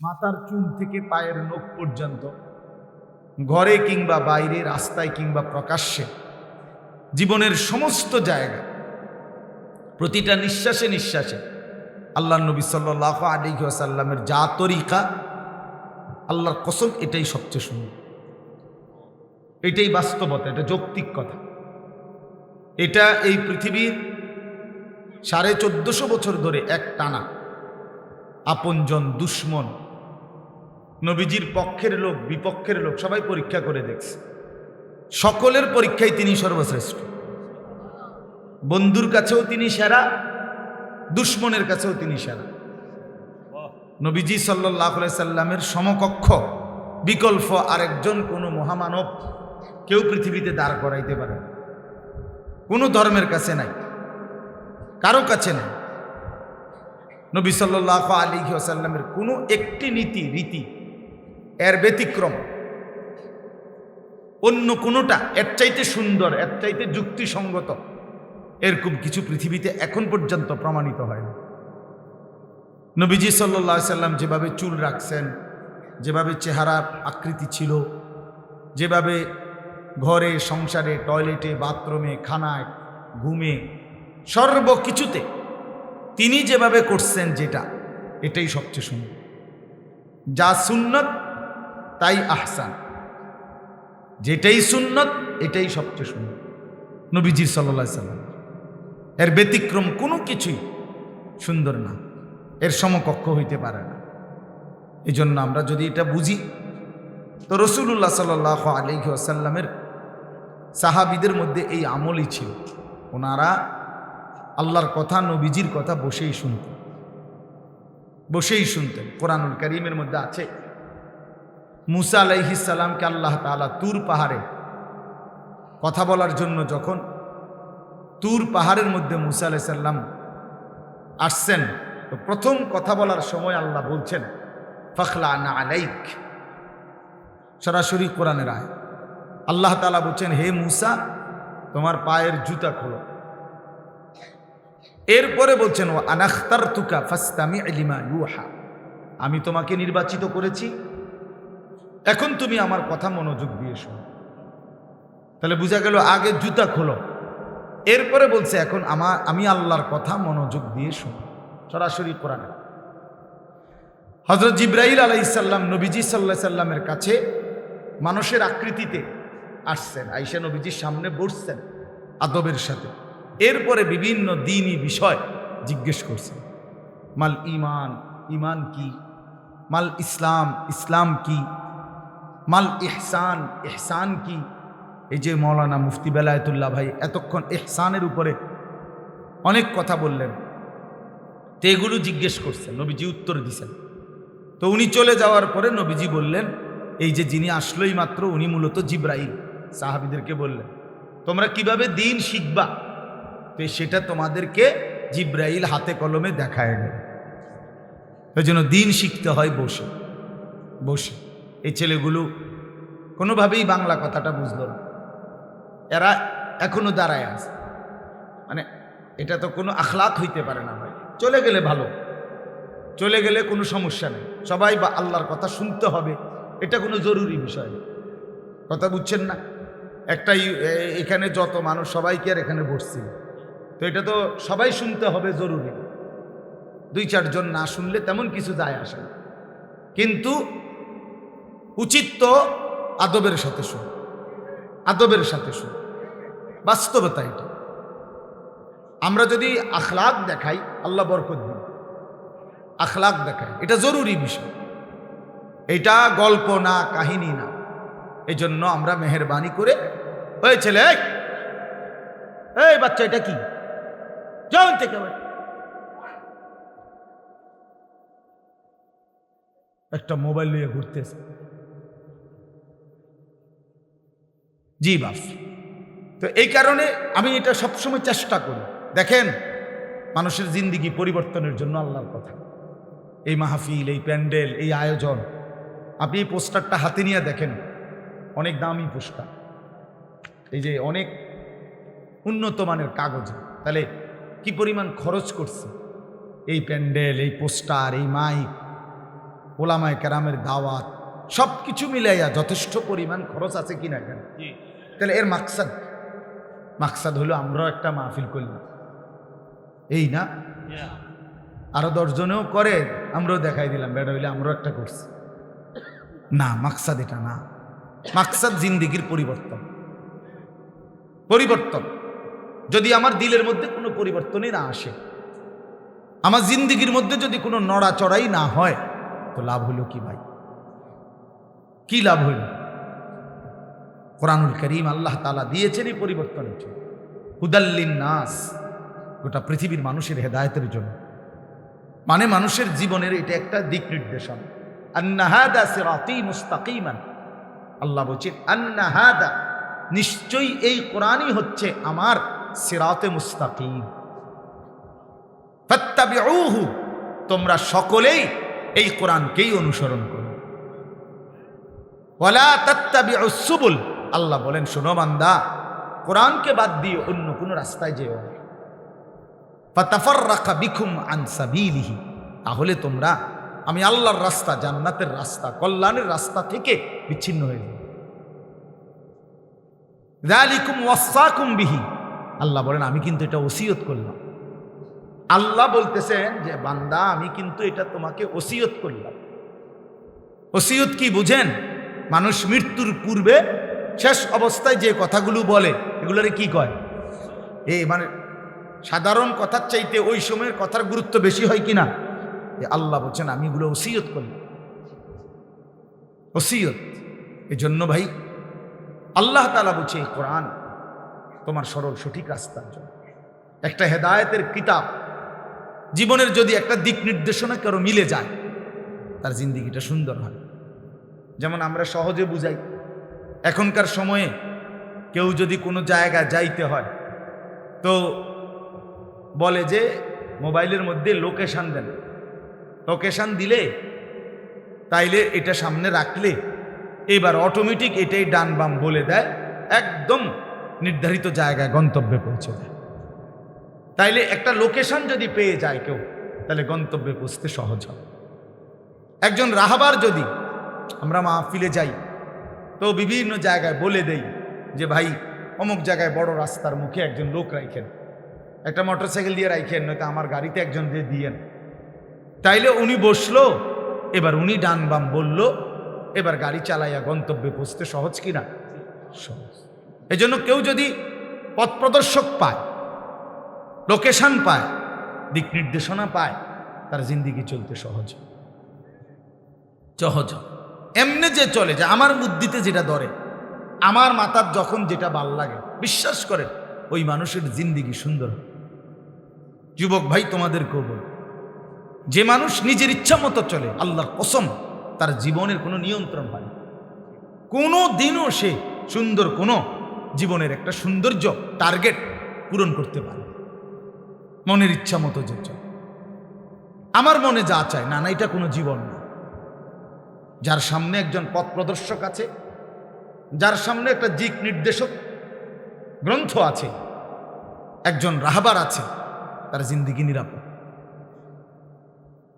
মাথার চুল থেকে পায়ের নখ পর্যন্ত, ঘরে কিংবা বাইরে, রাস্তায় কিংবা প্রকাশ্যে, জীবনের সমস্ত জায়গা, প্রতিটা নিঃশ্বাসে নিঃশ্বাসে আল্লাহ নবী সাল্লাহ আলী আসাল্লামের যা তরিকা, আল্লাহর কসম এটাই সবচেয়ে সুন্দর। এটাই বাস্তবতা, এটা যৌক্তিক কথা। এটা এই পৃথিবীর সাড়ে চোদ্দশো বছর ধরে এক টানা আপনজন দুশ্মন নবীজির পক্ষের লোক, বিপক্ষের লোক, সবাই পরীক্ষা করে দেখছে। সকলের পরীক্ষায় তিনি সর্বশ্রেষ্ঠ। বন্ধুর কাছেও তিনি সেরা, দুশ্মনের কাছেও তিনি সেরা। নবীজি সাল্লাহ সাল্লামের সমকক্ষ, বিকল্প আরেকজন কোনো মহামানব কেউ পৃথিবীতে দাঁড় করাইতে পারে। কোনো ধর্মের কাছে নাই, কারও কাছে নাই। নবী সাল্লাহ আলী আসাল্লামের কোনো একটি নীতি, রীতি এর ব্যতিক্রম। অন্য কোনোটা এর চাইতে সুন্দর, এর চাইতে যুক্তিসঙ্গত। এরকম কিছু পৃথিবীতে এখন পর্যন্ত প্রমাণিত হয়নি। নবীজি সাল্লাহ সাল্লাম যেভাবে চুল রাখছেন, যেভাবে চেহারার আকৃতি ছিল, যেভাবে ঘরে, সংসারে, টয়লেটে, বাথরুমে, খানায়, ঘুমে সর্বকিছুতে তিনি যেভাবে করছেন যেটা, এটাই সবচেয়ে সুন্দর। যা সুন্নত তাই আহসান। যেটাই সুন্নত, এটাই সবচেয়ে সুন্দর নবীজি সাল্লা সাল্লাম। এর ব্যতিক্রম কোনো কিছুই সুন্দর না। এর সমকক্ষ হইতে পারে না। এই জন্য আমরা যদি এটা বুঝি, তো রসুল্লাহ সাল আলহি আসাল্লামের সাহাবিদের মধ্যে এই আমলই ছিল। ওনারা আল্লাহর কথা, নবীজির কথা বসেই শুনতেন। বসেই শুনতেন। কোরআনুল করিমের মধ্যে আছে মুসা আলাইহিসাল্লামকে আল্লাহ তালা তুর পাহাড়ে কথা বলার জন্য যখন তুর পাহাড়ের মধ্যে মুসা আলাইসাল্লাম আসছেন, তো প্রথম কথা বলার সময় আল্লাহ বলছেন, ফখলা না আলাইক। সরাসরি কোরআনের আয় আল্লাহ তালা বলছেন, হে মুসা, তোমার পায়ের জুতা খোলো। এরপরে বলছেন ও আনাখতার তুকা ফাস্তামি আলিমা ইউহা। আমি তোমাকে নির্বাচিত করেছি এখন তুমি আমার কথা মনোযোগ দিয়ে শোনো। তাহলে বোঝা গেল আগে জুতা খোলো। এরপরে বলছে, এখন আমার, আমি আল্লাহর কথা মনোযোগ দিয়ে শোনো। সরাসরি কোরআনে। হজরত জিব্রাইল আলাইসাল্লাম নবীজি সাল্লাহ সাল্লামের কাছে মানুষের আকৃতিতে আসছেন। আইসা নবীজির সামনে বসছেন আদবের সাথে। এরপরে বিভিন্ন দিনই বিষয় জিজ্ঞেস করছেন মাল ইমান ইমান কি? মাল ইসলাম ইসলাম কি? মাল ইহসান ইহসান কি? এই যে মৌলানা মুফতি বেলায়তুল্লাহ ভাই এতক্ষণ ইহসানের উপরে অনেক কথা বললেন। তো এগুলো জিজ্ঞেস করছেন, নবীজি উত্তর দিছেন। তো উনি চলে যাওয়ার পরে নবীজি বললেন, এই যে যিনি আসলোই মাত্র, উনি মূলত জিব্রাইল। সাহাবিদেরকে বললেন, তোমরা কীভাবে দিন শিখবা? তো সেটা তোমাদেরকে জিব্রাইল হাতে কলমে দেখায় দেবে। ওই জন্য দিন শিখতে হয় বসে বসে। এই ছেলেগুলো কোনোভাবেই বাংলা কথাটা বুঝলো না। এরা এখনও দাঁড়ায় আছে। মানে এটা তো কোনো আখলাক হইতে পারে না ভাই। চলে গেলে ভালো। চলে গেলে কোনো সমস্যা নেই। সবাই বা আল্লাহর কথা শুনতে হবে। এটা কোনো জরুরি বিষয় কথা বুঝছেন না? একটা এখানে যত মানুষ, সবাইকে আর এখানে বসছি। তো এটা তো সবাই শুনতে হবে জরুরি। দুই চারজন না শুনলে তেমন কিছু যায় আসে কিন্তু উচিত তো আদবের সাথে শুন। আদবের সাথে শুন। বাস্তবতা এটা। আমরা যদি আখলাক দেখাই আল্লাহ বরকত দিন। আখলাক দেখাই এটা জরুরি বিষয়। এটা গল্প না কাহিনী না। এই জন্য আমরা মেহরবানি করে ওই ছেলে এই, বাচ্চা এটা কি? যাও একটা মোবাইল নিয়ে ঘুরতেছে। জি, বাস। তো এই কারণে আমি এটা সবসময় চেষ্টা করি। দেখেন, মানুষের জিন্দিগি পরিবর্তনের জন্য আল্লাহর কথা। এই মাহফিল, এই প্যান্ডেল, এই আয়োজন, আপনি এই পোস্টারটা হাতে নিয়ে দেখেন, অনেক দামি পোস্টার। এই যে অনেক উন্নত মানের কাগজ। তাহলে কি পরিমাণ খরচ করছে? এই প্যান্ডেল, এই পোস্টার, এই মাইক, ওলামায় ক্যারামের দাওয়াত সব কিছু মিলাইয়া যথেষ্ট পরিমাণ খরচ আছে কিনা কেন? তাহলে এর মাকসাদ। মাকসাদ হলো আমরাও একটা মাহফিল করলাম এই না? ইয়া। আরও দশজনেও করে আমরাও দেখাই দিলাম বেড়া হইলে আমরাও একটা করছি। না মাকসাদ এটা না। মাকসাদ জিন্দিগির পরিবর্তন। পরিবর্তন। যদি আমার দিলের মধ্যে কোনো পরিবর্তনই না আসে আমার জিন্দিগির মধ্যে যদি কোনো নড়াচড়াই না হয় তো লাভ হলো কি ভাই? কি লাভ হইল? কোরআনুল করিম আল্লাহ তালা দিয়েছেন এই পরিবর্তনের জন্য। হুদাল্লিন নাস গোটা পৃথিবীর মানুষের হেদায়তের জন্য। মানে মানুষের জীবনের এটা একটা দিক নির্দেশন। আল্লাহ বলছেন আন্নাহাদা নিশ্চয়ই এই কোরআনই হচ্ছে আমার সিরাতে মুস্তাকিম। তোমরা সকলেই এই কোরআনকেই অনুসরণ করো। সুবুল। আল্লাহ বলেন, শোনো বান্দা, কোরআনকে বাদ দিয়ে অন্য কোনো রাস্তায় যেও না। ফাতাফাররাকা বিকুম আন সাবিলিহি। তাহলে তোমরা, আমি আল্লাহর রাস্তা, জান্নাতের রাস্তা, কল্যাণের রাস্তা থেকে বিচ্ছিন্ন হয়ে যাবে যালিকুম ওয়াসাকুম বিহি। আল্লাহ বলেন, আমি কিন্তু এটা ওসিয়ত করলাম। আল্লাহ বলতেছেন যে, বান্দা, আমি কিন্তু এটা তোমাকে ওসিয়ত করলাম। ওসিয়ত কি বুঝেন? মানুষ মৃত্যুর পূর্বে শেষ অবস্থায় যে কথাগুলো বলে, এগুলোরে কি কয়? এ মানে সাধারণ কথার চাইতে ওই সময়ের কথার গুরুত্ব বেশি হয় কিনা? এ আল্লাহ বলছেন, আমি এগুলো ওসিয়ত করলাম ওসিয়ত। এই জন্য ভাই, আল্লাহ তালা বলছে, এই কোরআন তোমার সরল সঠিক রাস্তার জন্য। একটা হেদায়তের কিতাব জীবনের যদি একটা দিক নির্দেশনা কারও মিলে যায়, তার জিন্দিগিটা সুন্দর হয়। যেমন আমরা সহজে বুঝাই, এখনকার সময়ে কেউ যদি কোনো জায়গায় যাইতে হয়, তো বলে যে মোবাইলের মধ্যে লোকেশান দেন। লোকেশান দিলে তাইলে এটা সামনে রাখলে এবার অটোমেটিক এটাই ডান বাম বলে দেয়, একদম নির্ধারিত জায়গায় গন্তব্যে পৌঁছে দেয়। তাইলে একটা লোকেশন যদি পেয়ে যায় কেউ, তাহলে গন্তব্যে পৌঁছতে সহজ হবে। একজন রাহাবার যদি আমরা মাহফিলে যাই। তো বিভিন্ন জায়গায় বলে দেই যে, ভাই, অমুক জায়গায় বড় রাস্তার মুখে একজন লোক রাখেন একটা মোটরসাইকেল দিয়ে রাখেন নয়তো আমার গাড়িতে একজন দিয়ে দিয়েন। তাইলে উনি বসল, এবার উনি ডান বাম বলল, এবার গাড়ি চালাইয়া গন্তব্যে পৌঁছতে সহজ কিনা সহজ। এই জন্য কেউ যদি পথ প্রদর্শক পায়, লোকেশন পায়, দিক নির্দেশনা পায়, তার জিন্দিগি চলতে সহজ। সহজ। এমনি যে চলে যে আমার বুদ্ধিতে যেটা ধরে, আমার মাথার যখন যেটা ভালো লাগে, বিশ্বাস করেন, ওই মানুষের জিন্দিগি সুন্দর যুবক ভাই তোমাদেরকেও বল, যে মানুষ নিজের ইচ্ছা মতো চলে, আল্লাহর কসম, তার জীবনের কোনো নিয়ন্ত্রণ না। কোনো দিনও সে সুন্দর, কোনো জীবনের একটা সৌন্দর্য টার্গেট পূরণ করতে পারে মনের ইচ্ছা মতো যে চলে। আমার মনে যা চায়, না না, এটা কোনো জীবন না। যার সামনে একজন পথ প্রদর্শক আছে, যার সামনে একটা দিক নির্দেশক গ্রন্থ আছে, একজন রাহাবার আছে, তার জিন্দিগি নিরাপদ,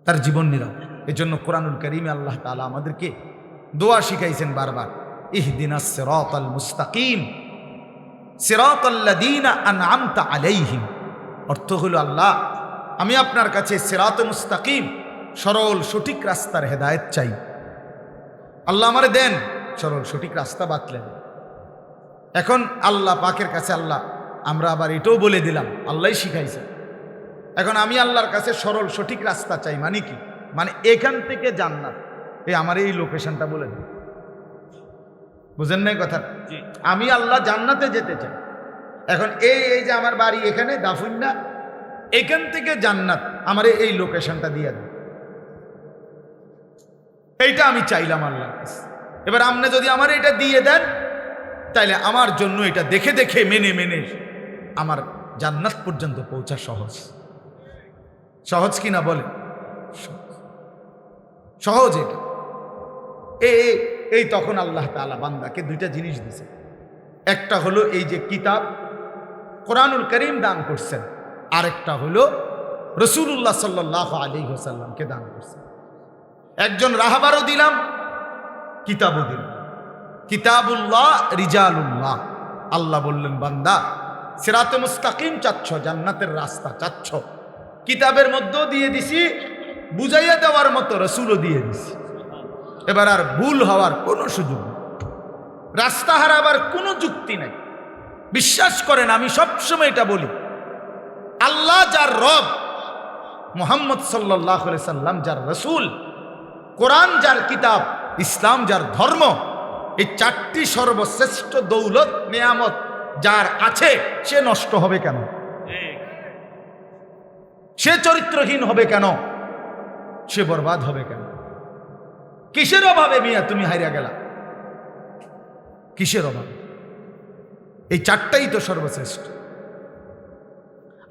তার জীবন নিরাপদ। এজন্য কোরআনুল করিমে আল্লাহ তালা আমাদেরকে দোয়া শিখাইছেন বারবার, ইহদিনা সিরাত আল মুস্তাকিম সিরাত আল্লাদিনা আলাইহিম। অর্থ হলো, আল্লাহ, আমি আপনার কাছে সেরাত মুস্তাকিম, সরল সঠিক রাস্তার হেদায়েত চাই। আল্লাহ আমারে দেন। সরল সঠিক রাস্তা বাতলেন। এখন আল্লাহ পাকের কাছে আল্লাহ আমরা আবার এটাও বলে দিলাম আল্লাহ শিখাইছে। এখন আমি আল্লাহর কাছে সরল সঠিক রাস্তা চাই মানে কি? মানে এখান থেকে জান্নাত। এই আমার এই লোকেশনটা বলে দিন। বুঝেন নাই কথা আমি আল্লাহ জান্নাতে যেতে চাই। এখন এই এই যে আমার বাড়ি এখানে দাফুন্না এখান থেকে জান্নাত আমার এই লোকেশনটা দিয়ে দেন। এইটা আমি চাইলাম আল্লাহর কাছে। এবার আপনি যদি আমার এটা দিয়ে দেন, তাইলে আমার জন্য এটা দেখে দেখে, মেনে মেনে আমার জান্নাত পর্যন্ত পৌঁছা সহজ। সহজ কি না বলে সহজ। এটা। এ এই তখন আল্লাহ তাআলা বান্দাকে দুইটা জিনিস দিছে। একটা হলো এই যে কিতাব কোরআনুল করিম দান করছেন। আরেকটা হলো রসুল্লাহ সাল্লাহ আলী হোসাল্লামকে দান করছেন। একজন রাহাবারও দিলাম, কিতাবও দিলাম। কিতাবুল্লাহ রিজালুল্লাহ। আল্লাহ বললেন, বান্দা, সেরাতে মুস্তাকিম চাচ্ছ, জান্নাতের রাস্তা চাচ্ছ। কিতাবের মধ্যেও দিয়ে দিছি, বুঝাইয়া দেওয়ার মতো রসুলও দিয়ে দিছি। এবার আর ভুল হওয়ার কোনো সুযোগ রাস্তা হারাবার কোনো যুক্তি নাই। বিশ্বাস করেন, আমি সবসময় এটা বলি। আল্লাহ যার রব, মোহাম্মদ সাল্লাহ সাল্লাম যার রসুল কোরআন যার কিতাব, ইসলাম যার ধর্ম, এই চারটি সর্বশ্রেষ্ঠ দৌলত, নিয়ামত যার আছে, সে নষ্ট হবে কেন? সে চরিত্রহীন হবে কেন? সে বরবাদ হবে কেন? কিসের অভাবে মিয়া তুমি হারিয়া গেলা? কিসের অভাবে? এই চারটাই তো সর্বশ্রেষ্ঠ।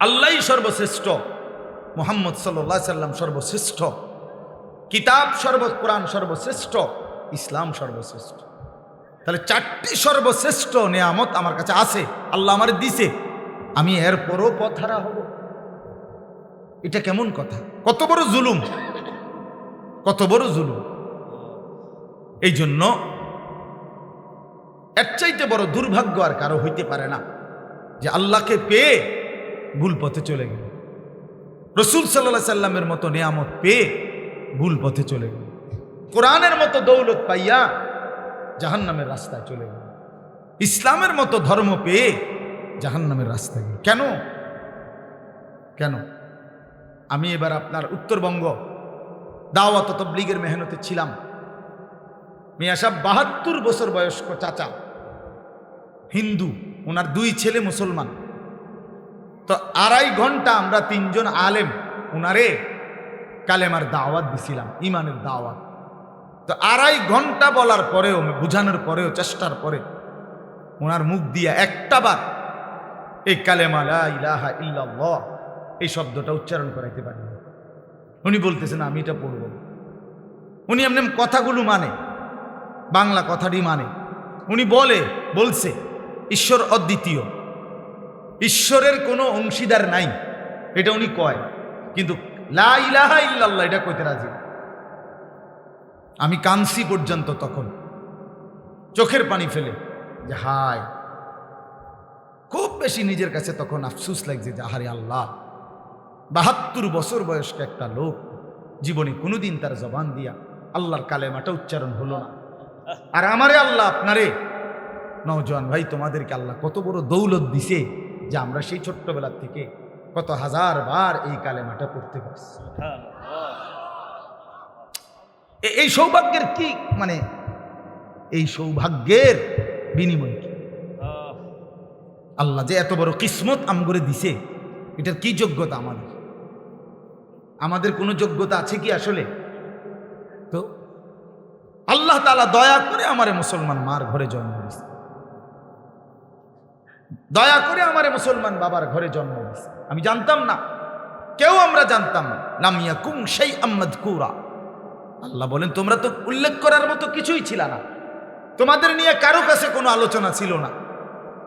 আল্লাহ সর্বশ্রেষ্ঠ, মোহাম্মদ সাল্লাম সর্বশ্রেষ্ঠ। কিতাব সর্ব, কোরআন সর্বশ্রেষ্ঠ, ইসলাম সর্বশ্রেষ্ঠ। তাহলে চারটি সর্বশ্রেষ্ঠ নিয়ামত আমার কাছে আছে, আল্লাহ আমার দিছে, আমি এরপরও পথহারা হব। এটা কেমন কথা? কত বড় জুলুম? কত বড় জুলুম? এই জন্য এর চাইতে বড় দুর্ভাগ্য আর কারও হইতে পারে না যে আল্লাহকে পেয়ে ভুল পথে চলে গেল। রসুল সাল্লাহ সাল্লামের মতো নিয়ামত পেয়ে ভুল পথে চলে গেল। কোরআনের মতো দৌলত পাইয়া জাহান্নামের রাস্তায় চলে গেল। ইসলামের মতো ধর্ম পেয়ে জাহান্নামের রাস্তায় গেল। কেন? কেন? আমি এবার আপনার উত্তরবঙ্গ দাওয়াত তবলিগের মেহনতে ছিলাম। মিয়া সাহেব বাহাত্তর বছর বয়স্ক চাচা। হিন্দু, ওনার দুই ছেলে মুসলমান। তো আড়াই ঘণ্টা আমরা তিনজন আলেম, ওনারে কালেমার দাওয়াত দিছিলাম ইমানের দাওয়াত। তো আড়াই ঘণ্টা বলার পরেও বুঝানোর পরেও, চেষ্টার পরে ওনার মুখ দিয়া একটা বার এই কালেমা লা ইলাহা ইল্লাল্লাহ, এই শব্দটা উচ্চারণ করাইতে পারি। উনি বলতেছেন, আমি এটা পড়ব। উনি এমনি কথাগুলো মানে বাংলা কথাটি মানে। উনি বলে, বলছে, ঈশ্বর অদ্বিতীয়। ঈশ্বরের কোনো অংশীদার নাই। এটা উনি কয়, কিন্তু লা ইলাহা ইল্লাল্লাহ, এটা কইতে রাজি? আমি কানসি পর্যন্ত তখন। চোখের পানি ফেলে, যে হায়। খুব বেশি নিজের কাছে তখন আফসুস লাগছে যে, আহারে আল্লাহ, বাহাত্তর বছর বয়স্ক একটা লোক, জীবনে কোনোদিন তার জবান দিয়া আল্লাহর কালেমাটা উচ্চারণ হলো না। আর আমারে আল্লাহ আপনারে, নওজোয়ান ভাই, তোমাদেরকে আল্লাহ কত বড় দৌলত দিছে যে, আমরা সেই ছোট্টবেলার থেকে কত হাজার বার এই কালেমাটা পড়তে পারছি। এই সৌভাগ্যের কি মানে এই সৌভাগ্যের বিনিময় কি? আল্লাহ যে এত বড় কিসমত আমগরে দিছে, এটার কি যোগ্যতা আমাদের? আমাদের কোনো যোগ্যতা আছে কি আসলে? তো আল্লাহ তালা দয়া করে আমারে মুসলমান মার ঘরে জন্ম দিছে দয়া করে আমার মুসলমান বাবার ঘরে জন্ম দিছে আমি জানতাম না। কেউ আমরা জানতাম নামিয়া কুম সেই আহমদ কুরা আল্লাহ বলেন, তোমরা তো উল্লেখ করার মতো কিছুই ছিল না। তোমাদের নিয়ে কারও কাছে কোনো আলোচনা ছিল না।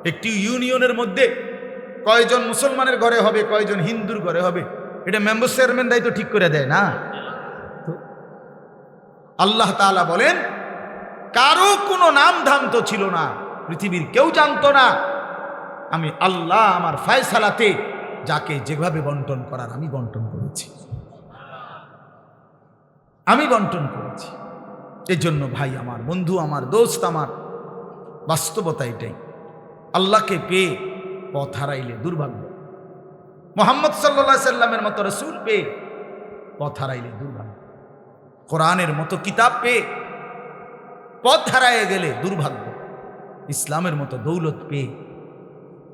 একটি ইউনিয়নের মধ্যে কয়জন মুসলমানের ঘরে হবে, কয়জন হিন্দুর ঘরে হবে, এটা মেম্বার চেয়ারম্যানরাই তো ঠিক করে দেয় না। আল্লাহ তাআলা বলেন, কারও কোনো নাম ধাম তো ছিল না। পৃথিবীর কেউ জানতো না। আমি আল্লাহ আমার ফায়সালাতে যাকে যেভাবে বন্টন করার আমি বন্টন করেছি। আমি বন্টন করেছি। এজন্য ভাই আমার, বন্ধু আমার, দোস্ত আমার, বাস্তবতা এটাই। আল্লাহকে পেয়ে পথ হারাইলে দুর্ভাগ্য। মোহাম্মদ সাল্লা সাল্লামের মতো রসুল পেয়ে পথ হারাইলে দুর্ভাগ্য। কোরআনের মতো কিতাব পেয়ে পথ হারাইয়ে গেলে দুর্ভাগ্য। ইসলামের মতো দৌলত পেয়ে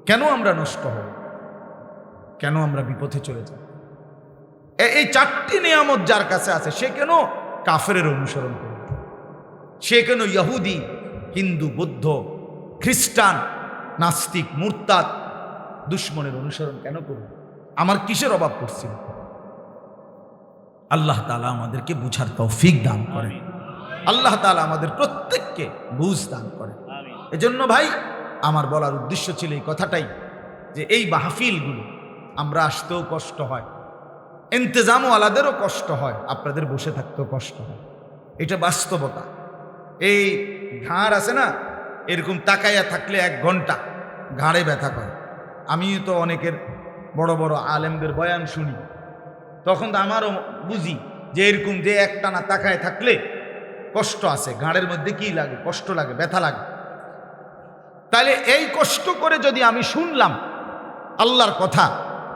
কেন আমরা নষ্ট হব? কেন আমরা বিপথে চলে যাব? এই চারটি নিয়ামত যার কাছে আছে সে কেন কাফের অনুসরণ করবে? সে কেন ইহুদি হিন্দু বৌদ্ধ খ্রিস্টান নাস্তিক মুরতাদ দুশ্মনের অনুসরণ কেন করবে? আমার কিসের অভাব পড়ছিল? আল্লাহ তালা আমাদেরকে বুঝার তৌফিক দান করেন। আল্লাহ তালা আমাদের প্রত্যেককে বুঝ দান করেন। এজন্য ভাই আমার বলার উদ্দেশ্য ছিল এই কথাটাই, যে এই মাহফিলগুলো আমরা আসতেও কষ্ট হয় ইন্তজামওয়ালাদেরও কষ্ট হয়, আপনাদের বসে থাকতেও কষ্ট হয়। এটা বাস্তবতা। এই ঘাড় আছে না, এরকম তাকাইয়া থাকলে এক ঘণ্টা ঘাড়ে ব্যথা করে। আমিও তো অনেকের বড় বড় আলেমদের বয়ান শুনি। তখন তো আমারও বুঝি যে এরকম যে একটানা তাকায় থাকলে কষ্ট আছে, ঘাড়ের মধ্যে কি লাগে, কষ্ট লাগে, ব্যথা লাগে। তাহলে এই কষ্ট করে যদি আমি শুনলাম আল্লাহর কথা,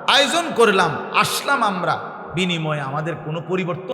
আয়োজন করলাম, আসলাম আমরা, বিনিময়ে আমাদের কোনো পরিবর্তন